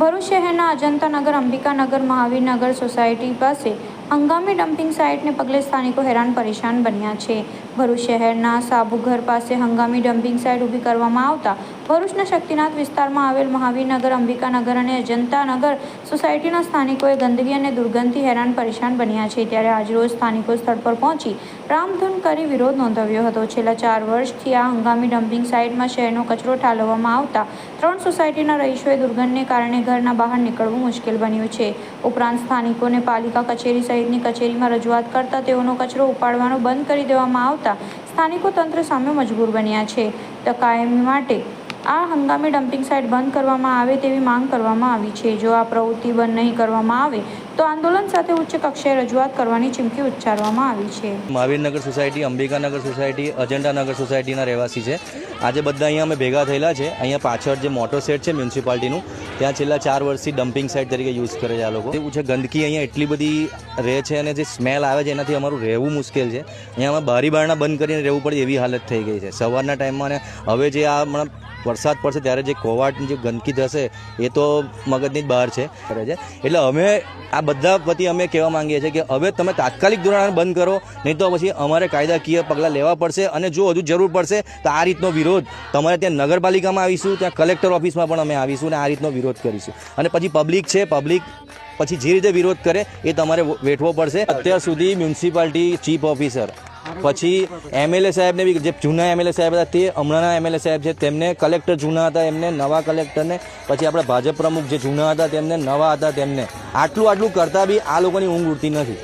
ભરૂચ શહેરના અજંતાનગર અંબિકાનગર મહાવીરનગર સોસાયટી પાસે હંગામી ડમ્પિંગ સાઇટને પગલે સ્થાનિકો હેરાન પરેશાન બન્યા છે. ભરૂચ શહેરના સાબુઘર પાસે હંગામી ડમ્પિંગ સાઇટ ઊભી કરવામાં આવતા ભરૂચના શક્તિનાથ વિસ્તારમાં આવેલ મહાવીરનગર, અંબિકાનગર અને અજંતાનગર સોસાયટીના સ્થાનિકોએ ગંદકી અને દુર્ગંધથી હેરાન પરેશાન બન્યા છે. ત્યારે આજરોજ સ્થાનિકો સ્થળ પર પહોંચી રામધૂન કરી વિરોધ નોંધાવ્યો હતો. છેલ્લા ચાર વર્ષથી આ હંગામી ડમ્પિંગ સાઇટમાં શહેરનો કચરો ઠાલવવામાં આવતા ત્રણ સોસાયટીના રહીશોએ દુર્ગંધને કારણે ઘરના બહાર નીકળવું મુશ્કેલ બન્યું છે. ઉપરાંત સ્થાનિકોને પાલિકા કચેરી સહિતની કચેરીમાં રજૂઆત કરતા તેઓનો કચરો ઉપાડવાનો બંધ કરી દેવામાં આવતા સ્થાનિકો તંત્ર સામે મજબૂર બન્યા છે. તો માટે આ હંગામી ડમ્પિંગ સાઇટ બંધ કરવામાં આવે તેવી માંગ કરવામાં આવી છે. જો આ પ્રવૃત્તિ બંધ નહીં કરવામાં આવે, તો આંદોલન સાથે ઉચ્ચ કક્ષાએ રજૂઆત કરવાની ચીમકી ઉચ્ચારવામાં આવી છે. મહાવીરનગર સોસાયટી અંબિકાનગર સોસાયટી અજંટાનગર સોસાયટીના રહેવાસી છે. આજે બધા અહીંયા અમે ભેગા થયેલા છે. અહીંયા પાછળ જે મોટો સેટ છે મ્યુનિસિપાલિટીનું ત્યાં છેલ્લા ચાર વર્ષથી ડમ્પિંગ સાઇટ તરીકે યુઝ કરે છે આ લોકો. એવું છે, ગંદકી અહીંયા એટલી બધી રહે છે અને જે સ્મેલ આવે છે, એનાથી અમારું રહેવું મુશ્કેલ છે. અહીંયા અમે બારી બારણા બંધ કરીને રહેવું પડે એવી હાલત થઈ ગઈ છે. સવારના ટાઈમમાં અને હવે જે આ હમણાં વરસાદ પડશે, ત્યારે જે કોવાટની જે ગંદકી થશે, એ તો મગજની જ બહાર છે. કરે છે. એટલે અમે આ બધા વતી અમે કહેવા માંગીએ છીએ કે હવે તમે તાત્કાલિક ધોરણે બંધ કરો, નહીં તો પછી અમારે કાયદાકીય પગલાં લેવા પડશે અને જો હજુ જરૂર પડશે, તો આ રીતનો વિરોધ તમારે ત્યાં નગરપાલિકામાં આવીશું, ત્યાં કલેક્ટર ઓફિસમાં પણ અમે આવીશું અને આ રીતનો વિરોધ કરીશું અને પછી પબ્લિક છે પબ્લિક પછી જે રીતે વિરોધ કરે એ તમારે વેઠવો પડશે. અત્યાર સુધી મ્યુનિસિપાલિટી ચીફ ઓફિસર પછી એમએલએ સાહેબને બી જે જૂના એમએલએ સાહેબ હતા તે હમણાંના એમએલએ સાહેબ છે, તેમને કલેક્ટર જૂના હતા, એમને નવા કલેક્ટરને પછી આપણા ભાજપ પ્રમુખ જે જૂના હતા તેમને નવા હતા તેમને. આટલું આટલું કરતાં બી આ લોકોની ઊંઘ ઉડતી નથી.